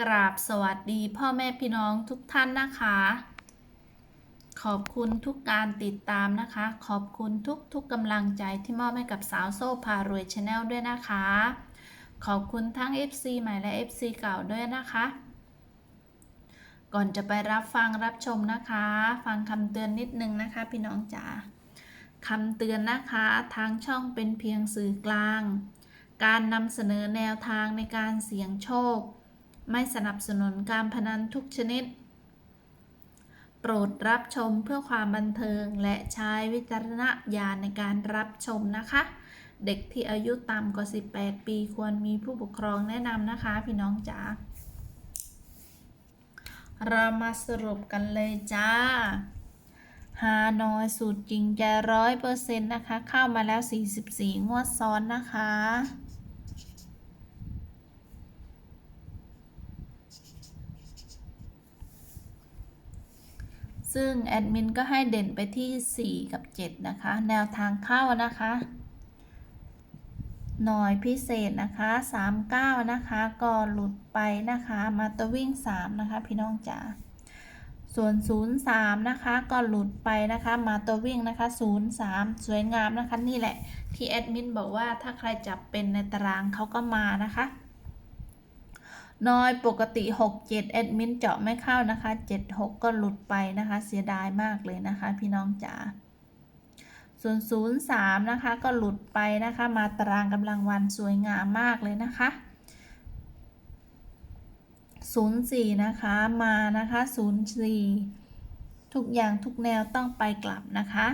กราบสวัสดีพ่อแม่พี่น้องทุกท่านนะคะ ขอบคุณทุกการติดตามนะคะ ขอบคุณทุกทุกกำลังใจที่มอบให้กับสาวโซ่พารวยชาแนลด้วยนะคะ ขอบคุณทั้ง FC ใหม่และ FC เก่าด้วยนะคะ ก่อนจะไปรับฟังรับชมนะคะ ฟังคำเตือนนิดนึงนะคะ พี่น้องจ๋าคำเตือนนะคะทางช่องเป็นเพียงสื่อกลาง การนำเสนอแนวทางในการเสี่ยงโชค ไม่สนับสนุนการพนันทุกชนิด โปรดรับชมเพื่อความบันเทิงและใช้วิจารณญาณในการรับชมนะคะ เด็กที่อายุต่ำกว่า 18 ปีควรมีผู้ปกครองแนะนำนะคะพี่น้องจ๋าเรามาสรุปกันเลยจ้าฮานอยสูตรจริงจะร้อยเปอร์เซ็นต์นะคะ เข้ามาแล้ว 44 งวดซ้อนนะคะ ซึ่งแอดมินก็ให้เด่นไปที่ 4 กับ 7 นะคะ แนวทางเข้านะคะ หน่อยพิเศษนะคะ 39 นะคะก็หลุดไปนะคะ มาตัววิ่ง 3 นะคะ พี่น้องจ๋าส่วน 03 นะคะ ก็หลุดไปนะคะ มาตัววิ่งนะคะ 03 สวยงามนะคะ นี่แหละ ที่แอดมินบอกว่าถ้าใครจับเป็นในตารางเขาก็มานะคะ น้อยปกติ 67แอดมินเจาะไม่เข้านะคะ 76 ก็หลุดไปนะคะ เสียดายมากเลยนะคะ พี่น้องจ๋าส่วน03 นะคะ ก็หลุดไปนะคะ มาตารางกำลังวันสวยงามมากเลยนะคะ 04 นะคะมานะคะ 04 ทุกอย่างทุกแนวต้องไปกลับนะคะ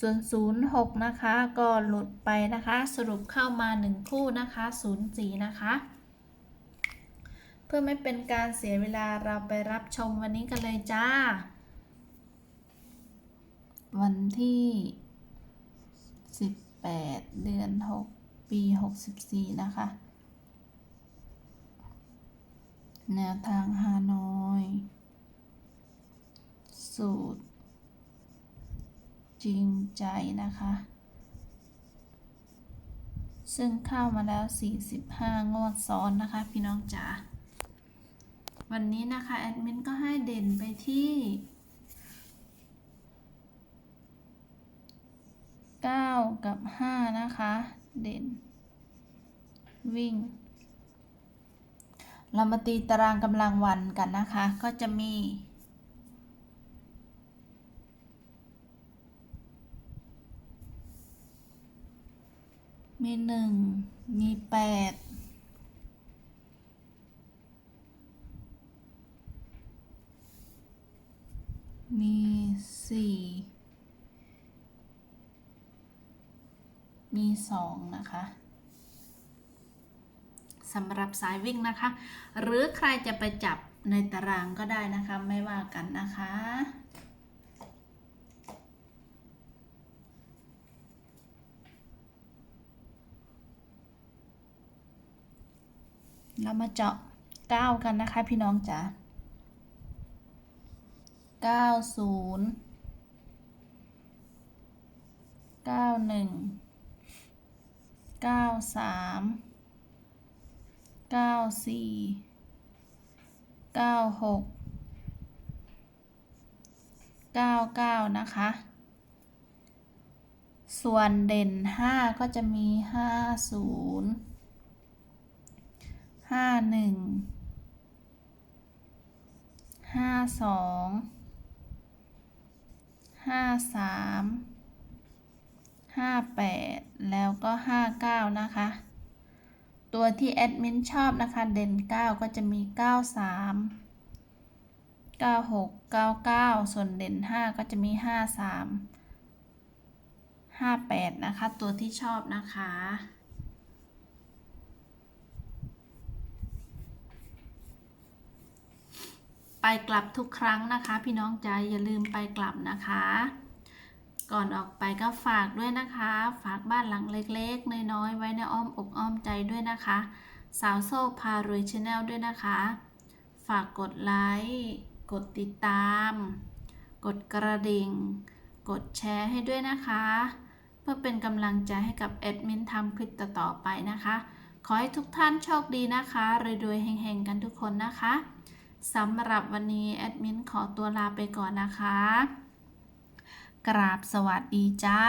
ส่วน 06 นะคะ ก็หลุดไปนะคะ สรุปเข้ามา 1 คู่นะคะ 04 นะคะ พื่อไม่เป็นการเสียเวลาเราไปรับชมวันนี้กันเลยจ้า วันที่ 18 เดือน 6 ปี 64 นะคะ แนวทางฮานอย สูตร จริงใจนะคะ ซึ่งเข้ามาแล้ว 45 งวดซ้อนนะคะ พี่น้องจ๋า วันนี้นะคะแอดมินก็ให้เด่นไปที่ 9 กับ 5 นะคะ เด่น วิ่ง เรามาตีตารางกำลังวันกันนะคะ ก็จะมีมีหนึ่ง มีแปด มีสี่มีสองนะคะสำหรับสายวิ่งนะคะ หรือใครจะไปจับในตารางก็ได้นะคะ ไม่ว่ากันนะคะเรามาเจาะเก้ากันนะคะพี่น้องจ๋า เก้าศูนย์เก้าหนึ่งเก้าสามเก้าสี่เก้าหกเก้าเก้านะคะ ส่วนเด่นห้าก็จะมีห้าศูนย์ห้าหนึ่งห้าสอง ห้าสามห้าแปดแล้วก็ห้าเก้านะคะ ตัวที่แอดมินชอบนะคะ เด่น9ก็จะมี93 96 99ส่วนเด่น5ก็จะมี53 58 นะคะ ตัวที่ชอบนะคะ ไปกลับทุกครั้งนะคะ พี่น้องใจอย่าลืมไปกลับนะคะ ก่อนออกไปก็ฝากด้วยนะคะ ฝากบ้านหลังเล็กๆ น้อยๆ ไว้ในอ้อมอกอ้อมใจด้วยนะคะ สาวโซ่พารวยชาแนลด้วยนะคะ ฝากกดไลค์กดติดตาม กดกระดิ่ง กดแชร์ให้ด้วยนะคะ เพื่อเป็นกำลังใจให้กับแอดมินทำคลิปต่อๆไปนะคะ ขอให้ทุกท่านโชคดีนะคะรวยๆเฮงๆกันทุกคนนะคะ สำหรับวันนี้แอดมินขอตัวลาไปก่อนนะคะ กราบสวัสดีจ้า